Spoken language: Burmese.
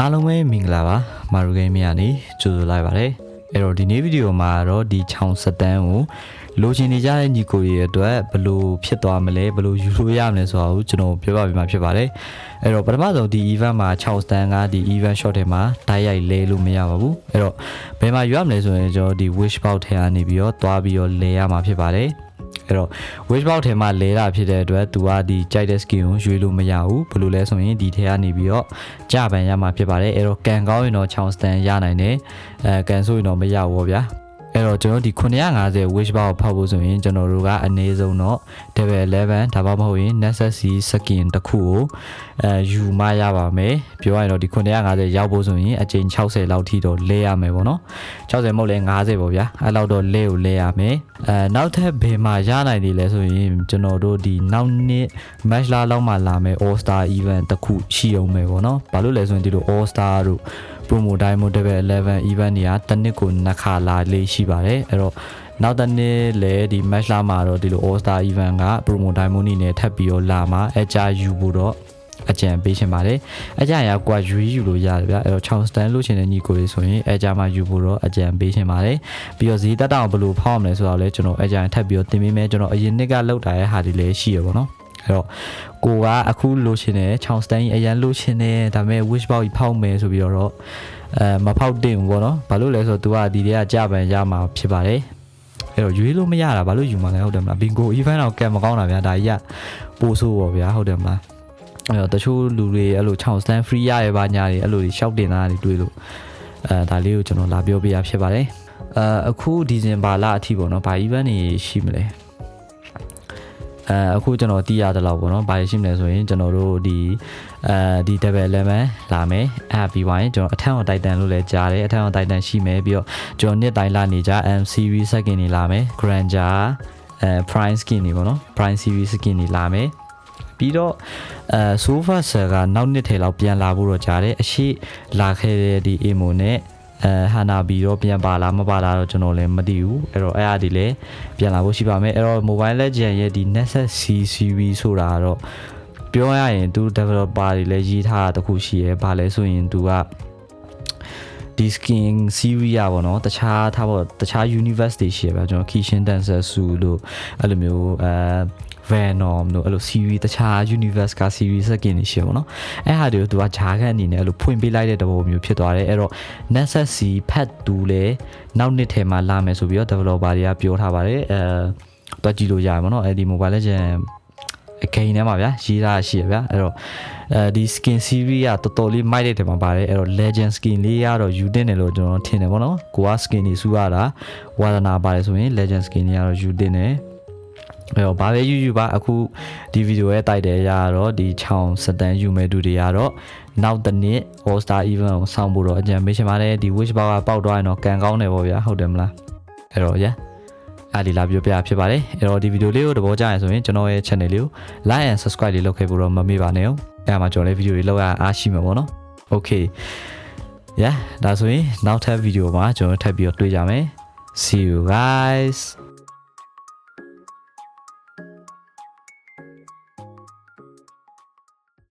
အားလုံးပဲမင်္ဂလာပါမာရူဂိမ်းမြန်နေကြိုဆိုလိုက်ပါတယ်အဲ့တော့ဒီနေ့ဗီဒီယိုမှာတော့ဒီချောင်းစတန်းကိုလိုချင်နေကြတဲ့ညီကိုရဲ့အတွက်ဘယ်လိုဖြစ်သွားမလဲဘယ်လိုယူလို့ရမလဲဆိုတာကိုကျွန်တော်ပြောပြပေးမှာဖြစ်ပါတယ်အဲ့တော့ပထမဆုံးဒီ event မှာချောင်းစတန်းကဒီ event shot ထဲမှာတိုက်ရိုက်လဲလို့မရပါဘူးအဲ့တော့ဘယ်မှာယူရမလဲဆိုရင်ကျွန်တော်ဒီ wish box ထဲကနေပြီးတော့သွားပြီးတော့လဲရမှာဖြစ်ပါတယ် အဲ့တော့ wish box ထဲမှာလဲတာဖြစ်တဲ့အတွက်သူကဒီကြိုက်တဲ့ skin ကိုရွေးလို့မရဘူးဘယ်လိုလဲဆိုရင်ဒီထဲကနေပြီးတော့ကြပန်ရမှာဖြစ်ပါတယ်အဲ့တော့ကန်ကောင်းရင်တော့ချောင်းစတန်ရနိုင်တယ်အဲကန်ဆိုရင်တော့မရဘူးပေါ့ဗျာ အဲ့တော့ကျွန်တော်ဒီ950 wish box ကိုဖောက်ဖို့ဆိုရင်ကျွန်တော်တို့ကအနည်းဆုံးတော့ level 11ဒါမှမဟုတ်ရင် necessary skin တစ်ခုကိုအဲယူမရပါမယ်ပြောရရင်တော့ဒီ950ရောက်ဖို့ဆိုရင်အချိန်60လောက်ထိတော့လဲရမယ်ပေါ့နော်60မဟုတ်လဲ50ပေါ့ဗျာအဲ့လောက်တော့လဲကိုလဲရမယ်အဲနောက်ထပ်ဘယ်မှာရနိုင်သေးလဲဆိုရင်ကျွန်တော်တို့ဒီနောက်နှစ် match လာလောက်မှလာမယ် all star event တစ်ခုရှိအောင်မယ်ပေါ့နော်ဘာလို့လဲဆိုရင်ဒီလို all star တို့ promo diamond level 11 event တွေကတစ်နှစ်ကိုနှစ်ခါလာလေးရှိပါတယ်အဲ့တော့နောက်တစ်နှစ်လေဒီ match လာမှာတော့ဒီလို all star event က promo diamond နေနဲ့ထပ်ပြီးတော့လာမှာအကြယူဖို့တော့အကြံပေးရှင်ပါတယ်အကြံရကွာရွေးယူလို့ရတယ်ဗျအဲ့တော့6 stand လို့ချင်တဲ့ညီကိုလေးဆိုရင်အကြံမှာယူဖို့တော့အကြံပေးရှင်ပါတယ်ပြီးတော့ဈေးတက်တောင်ဘယ်လိုဖောက်မလဲဆိုတော့လဲကျွန်တော်အကြံထပ်ပြီးတော့တင်ပေးမယ်ကျွန်တော်အရင်နှစ်ကလောက်တာရဲ့ဟာဒီလည်းရှိရပါတော့ အဲ့တော့ကိုကအခုလိုချင်တယ်6 stand ကြီးအရန်လိုချင်တယ်ဒါပေမဲ့ wish box ကြီးဖောက်မယ်ဆိုပြီးတော့အဲမဖောက်တင်ဘူးပေါ့နော်ဘာလို့လဲဆိုတော့ तू ကဒီတွေကကြပန်ရမှာဖြစ်ပါတယ်အဲ့တော့ရွေးလို့မရတာဘာလို့ယူမှာလဲဟုတ်တယ်မလားဘင်ကို event တော့ကံမကောင်းတာဗျာဒါကြီးကပို့ဆိုးပေါ့ဗျာဟုတ်တယ်မလားအဲ့တော့တချို့လူတွေအဲ့လို6 stand free ရရပါညာတွေအဲ့လိုတွေရှောက်တင်တာတွေတွေ့လို့အဲဒါလေးကိုကျွန်တော်လာပြောပြရဖြစ်ပါတယ်အဲအခုဒီဇင်ဘာလအထိပေါ့နော်ဘာ event တွေရှိမလဲ အဲအခုကျွန်တော်တည်ရတယ်လို့ပေါ့နော်ဘာရှိမလဲဆိုရင်ကျွန်တော်တို့ဒီအဲဒီ level 11လာမယ်အဲပြီးသွားရင်ကျွန်တော်အထက်အောင်တိုက်တန်လို့လည်းကြားတယ်အထက်အောင်တိုက်တန်ရှိမယ်ပြီးတော့ကျွန်တော်နှစ်တိုင်းလာနေကြ M series second တွေလာမယ် Granger အဲ prime skin တွေပေါ့နော် prime series skin တွေလာမယ်ပြီးတော့အဲ sofa cell ကနောက်နှစ်ထဲလောက်ပြန်လာဖို့တော့ကြားတယ်အရှိလာခဲ့တဲ့ဒီ emo နဲ့ အဲဟာနာဘီတော့ပြန်ပါလားမပါလားတော့ကျွန်တော်လည်းမသိဘူးအဲ့တော့အဲ့အဒီလည်းပြန်လာဖို့ရှိပါမယ်အဲ့တော့ Mobile Legend ရဲ့ဒီ Nexus C series ဆိုတာကတော့ပြောရရင်သူ developer တွေလည်းရေးထားတာတခုရှိရဲဘာလဲဆိုရင်သူကဒီ skin series อ่ะဗောနော်တခြားထားပေါ့တခြား universe တွေရှိရပါကျွန်တော် Kishin Dancer စုလို့အဲ့လိုမျိုးအဲ Venom တို့အဲ့လို series တခြား universe က series စကင်တွေရှိပါတော့အဲ့ဟာတွေကိုသူကဂျာခတ်အနေနဲ့အဲ့လိုဖွင့်ပေးလိုက်တဲ့တဘောမျိုးဖြစ်သွားတယ်အဲ့တော့ Nexus C Pad 2လည်းနောက်နှစ်ထဲမှာလာမယ်ဆိုပြီးတော့ developer တွေကပြောထားပါတယ်အဲတော့ကြည့်လို့ရပါတော့အဲ့ဒီ Mobile Legend အကိန်းထဲမှာဗျာရေးထားရှိရဗျာအဲ့တော့အဲဒီ skin series ကတော်တော်လေးမိုက်တဲ့ထဲမှာပါတယ်အဲ့တော့ legend skin လေးကတော့ယူတင်တယ်လို့ကျွန်တော်ထင်တယ်ပေါ့နော်ကိုက skin တွေစုရတာဝါဒနာပါတယ်ဆိုရင် legend skin တွေကတော့ယူတင်တယ်အဲ့ တော့ဘာပဲယူယူပါအခုဒီဗီဒီယိုရဲ့တိုက်တယ်ရတော့ဒီချောင်းစတန်ယူမဲ့သူတွေကတော့နောက်တစ်နှစ် All Star Event ကိုစောင့်ဖို့တော့အကြံပေးချင်ပါတယ်ဒီ wish bar ကပေါက်သွားရင်တော့ကန်ကောင်းတယ်ပေါ့ဗျာဟုတ်တယ်မလားအဲ့တော့ yeah အားဒီလာပြောပြဖြစ်ပါတယ်အဲ့တော့ဒီဗီဒီယိုလေးကိုသဘောကျရင်ဆိုရင်ကျွန်တော်ရဲ့ channel လေးကို like and subscribe လေးလုပ်ခဲ့ဖို့တော့မမေ့ပါနဲ့အောင်အဲ့မှာကျွန်တော်လည်းဗီဒီယိုလေးလောက်ရအားရှိမှာပေါ့နော် okay yeah ဒါဆိုရင်နောက်ထပ်ဗီဒီယိုမှာကျွန်တော်ထပ်ပြီးတော့တွေ့ကြမယ် see you guys